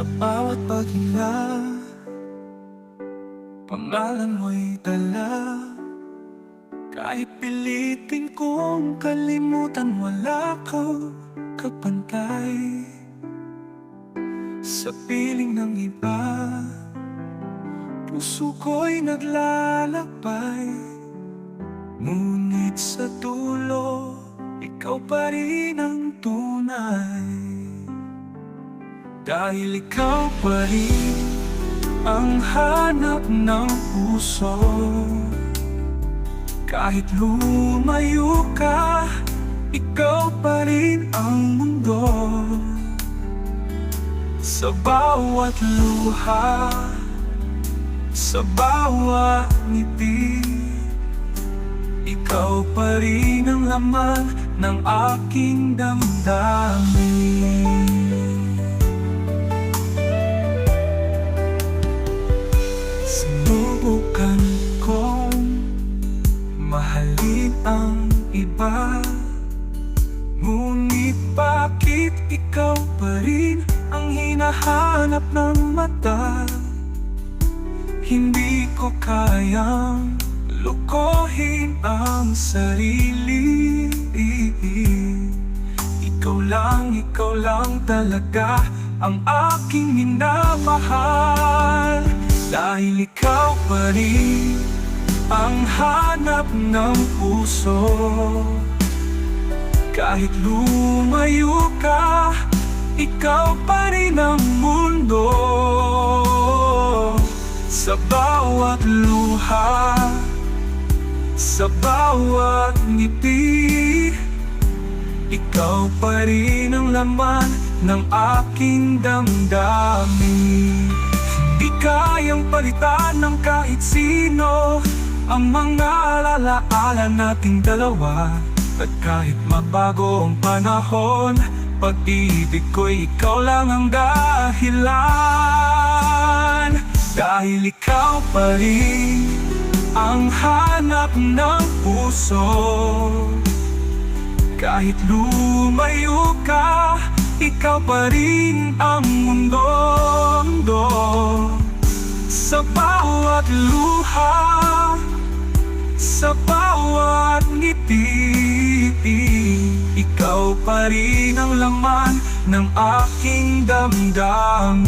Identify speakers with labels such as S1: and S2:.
S1: bawat paghinga Pangalan mo'y dala. Kahit pilitin kong kalimutan Wala kang kapantay. Sa piling ng iba Puso ko'y naglalakbay. Ngunit sa dulo Ikaw pa rin ang tunay Dahil ikaw pa rin Ang hanap ng puso. Kahit lumayo ka Ikaw pa rin ang mundo. Sa bawat luha sa bawat ngiti Ikaw pa rin ang laman ng aking damdamin mahalin ang iba. Ngunit bakit ikaw pa rin ang hinahanap ng mata? Hindi ko kayang lukohin ang sarili. Ikaw lang, ikaw lang talaga ang aking minamahal. Dahil ikaw pa rin ang hanap ng puso. Kahit lumayo ka, ikaw pa rin ang mundo. Sa bawat luha Sa bawat ngiti Ikaw pa rin ang laman ng aking damdamin. Di kayang palitan ng kahit sino Ang mga alaala nating dalawa At kahit mabago ang panahon Pag-ibig ko'y ikaw lang ang dahilan dahil ikaw pa rin ang hanap ng puso Kahit lumayo ka, ikaw pa rin ang mundo mundo. Sa bawat luha, Ikaw pa rin ang laman ng aking damdamin